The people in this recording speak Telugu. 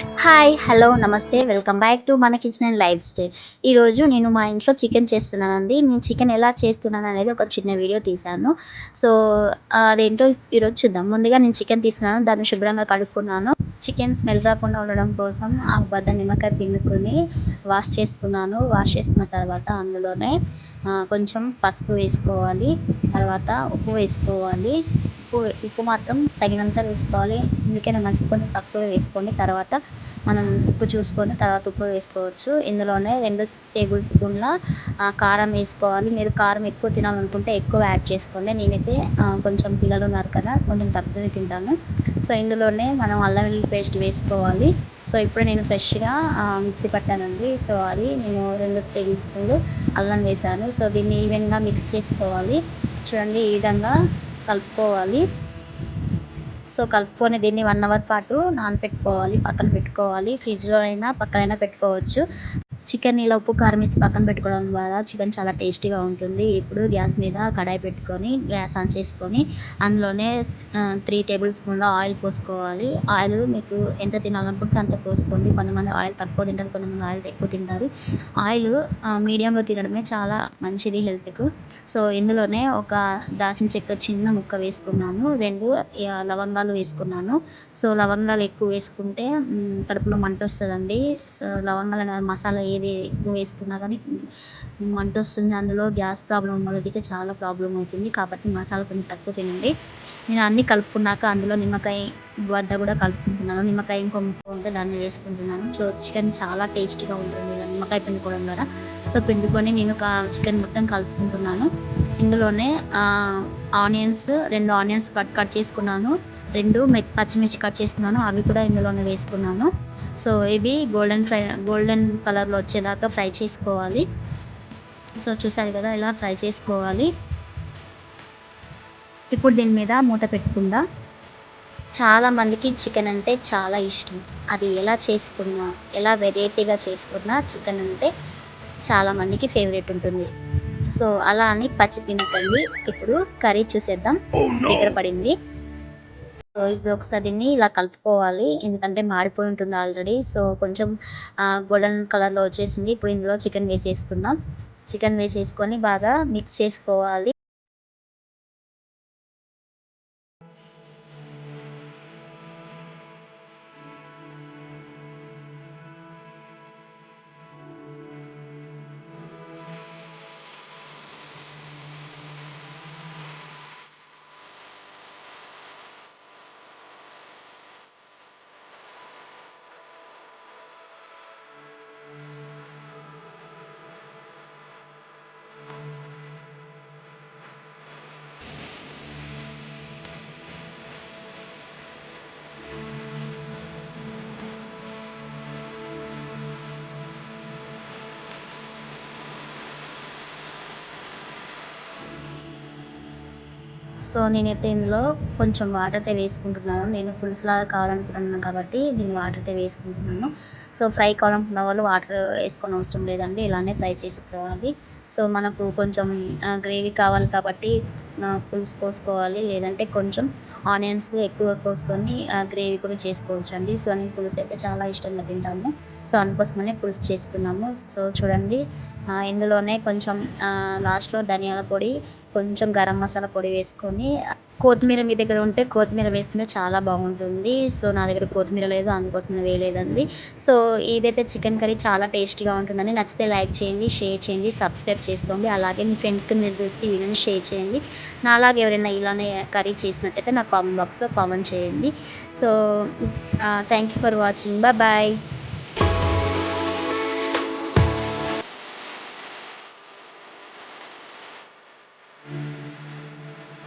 హాయ్ హలో నమస్తే. వెల్కమ్ బ్యాక్ టు మన కిచెన్ అండ్ లైఫ్ స్టైల్ ఈరోజు నేను మా ఇంట్లో చికెన్ చేస్తున్నానండి. నేను చికెన్ ఎలా చేస్తున్నాను అనేది ఒక చిన్న వీడియో తీశాను. సో అదేంటో ఈరోజు చూద్దాం. ముందుగా నేను చికెన్ తీసుకున్నాను. దాన్ని శుభ్రంగా కడుక్కున్నాను. చికెన్ స్మెల్ రాకుండా ఉండడం కోసం ఆ బద్ద నిమ్మకాయ పిండుకొని వాష్ చేసుకున్నాను. వాష్ చేసుకున్న తర్వాత అందులోనే కొంచెం పసుపు వేసుకోవాలి. తర్వాత ఉప్పు వేసుకోవాలి. ఉప్పు ఉప్పు మాత్రం తగినంత వేసుకోవాలి. అందుకే నేను కొంచెం తక్కువ వేసుకోండి. తర్వాత మనం ఉప్పు చూసుకొని తర్వాత ఉప్పు వేసుకోవచ్చు. ఇందులోనే రెండు టేబుల్ స్పూన్ల కారం వేసుకోవాలి. మీరు కారం ఎక్కువ తినాలనుకుంటే ఎక్కువ యాడ్ చేసుకోండి. నేనైతే కొంచెం పిల్లలు ఉన్నారు కదా కొంచెం తక్కువే తింటాను. సో ఇందులోనే మనం అల్లం వెల్లుల్లి పేస్ట్ వేసుకోవాలి. సో ఇప్పుడు నేను ఫ్రెష్గా మిక్సీ పట్టానండి. సో అది నేను రెండు టేబుల్ స్పూన్లు అల్లం వేసాను. సో దీన్ని ఈవెన్గా మిక్స్ చేసుకోవాలి. చూడండి ఈ విధంగా కలుపుకోవాలి. సో కలుపుకొని దీన్ని వన్ అవర్ పాటు నానపెట్టుకోవాలి పక్కన పెట్టుకోవాలి ఫ్రిడ్జ్లో అయినా పక్కనైనా పెట్టుకోవచ్చు. చికెన్ ఇలా ఉప్పు కారం వేసి పక్కన పెట్టుకోవడం ద్వారా చికెన్ చాలా టేస్టీగా ఉంటుంది. ఇప్పుడు గ్యాస్ మీద కడాయి పెట్టుకొని గ్యాస్ ఆన్ చేసుకొని అందులోనే త్రీ టేబుల్ స్పూన్ల ఆయిల్ పోసుకోవాలి. ఆయిల్ మీకు ఎంత తినాలనుకుంటే అంత పోసుకోండి. కొంతమంది ఆయిల్ తక్కువ తింటారు కొంతమంది ఆయిల్ ఎక్కువ తింటారు. ఆయిల్ మీడియంలో తినడమే చాలా మంచిది హెల్త్కు. సో ఇందులోనే ఒక దాల్చిన చెక్క చిన్న ముక్క వేసుకున్నాను. రెండు లవంగాలు వేసుకున్నాను. సో లవంగాలు ఎక్కువ వేసుకుంటే కడుపులో మంట వస్తుందండి. సో లవంగాలు అనే మసాలా ఏది ఎక్కువ వేసుకున్నా కానీ మంట వస్తుంది అందులో గ్యాస్ ప్రాబ్లం ఉన్న వాళ్ళకైతే చాలా ప్రాబ్లం అవుతుంది. కాబట్టి మసాలా కొంచెం తక్కువ తినండి. నేను అన్నీ కలుపుకున్నాక అందులో నిమ్మకాయ వద్ద కూడా కలుపుకుంటున్నాను. నిమ్మకాయ ఇంకో ముక్క ఉంటే దాన్ని వేసుకుంటున్నాను. సో చికెన్ చాలా టేస్టీగా ఉంటుంది. నిమ్మకాయ పిండుకోవడం ద్వారా. సో పిండుకొని నేను చికెన్ మొత్తం కలుపుకుంటున్నాను. ఇందులోనే ఆనియన్స్ రెండు ఆనియన్స్ కట్ కట్ చేసుకున్నాను. రెండు మె పచ్చిమిర్చి కట్ చేసుకున్నాను. అవి కూడా ఇందులోనే వేసుకున్నాను. సో ఇవి గోల్డెన్ ఫ్రై గోల్డెన్ కలర్లో వచ్చేదాకా ఫ్రై చేసుకోవాలి. సో చూసారు కదా ఇలా ఫ్రై చేసుకోవాలి. ఇప్పుడు దీని మీద మూత పెట్టుకుందా. చాలా మందికి చికెన్ అంటే చాలా ఇష్టం. అది ఎలా చేసుకున్నా ఎలా వెరైటీగా చేసుకున్నా చికెన్ అంటే చాలా మందికి ఫేవరెట్ ఉంటుంది. సో అలా అని పచ్చి తినకండి. ఇప్పుడు కర్రీ చూసేద్దాం. దగ్గర పడింది. ఇప్పుడు ఒకసారి దీన్ని ఇలా కలుపుకోవాలి. ఎందుకంటే మాడిపోయి ఉంటుంది ఆల్రెడీ. సో కొంచెం గోల్డెన్ కలర్లో వచ్చేసింది. ఇప్పుడు ఇందులో చికెన్ వేసేసుకుందాం. చికెన్ వేసేసుకొని బాగా మిక్స్ చేసుకోవాలి. సో నేనైతే ఇందులో కొంచెం వాటర్ అయితే వేసుకుంటున్నాను. నేను పులుసులాగా కావాలనుకుంటున్నాను కాబట్టి నేను అయితే వేసుకుంటున్నాను. సో ఫ్రై కావాలనుకున్న వాళ్ళు వాటర్ వేసుకోని అవసరం లేదండి. ఇలానే ఫ్రై చేసుకోవాలి. సో మనకు కొంచెం గ్రేవీ కావాలి కాబట్టి పులుసు పోసుకోవాలి లేదంటే కొంచెం ఆనియన్స్ ఎక్కువ కోసుకొని గ్రేవీ కూడా చేసుకోవచ్చు అండి సో నేను పులుసు అయితే చాలా ఇష్టంగా తింటాము సో అందుకోసమనే పులుసు చేసుకున్నాము. సో చూడండి ఇందులోనే కొంచెం లాస్ట్లో ధనియాల పొడి కొంచెం గరం మసాలా పొడి వేసుకొని కొత్తిమీర మీ దగ్గర ఉంటే కొత్తిమీర వేసుకుంటే చాలా బాగుంటుంది. సో నా దగ్గర కొత్తిమీర లేదు అందుకోసం వేయలేదండి. సో ఇదైతే చికెన్ కర్రీ చాలా టేస్టీగా ఉంటుందండి. నచ్చితే లైక్ చేయండి షేర్ చేయండి సబ్స్క్రైబ్ చేసుకోండి. అలాగే మీ ఫ్రెండ్స్కి మీరు రిలేటివ్స్కి వీడియోని షేర్ చేయండి. నాలాగే ఎవరైనా ఇలానే కర్రీ చేసినట్టయితే నా కామెంట్ బాక్స్లో కామెంట్ చేయండి. So thank you for watching bye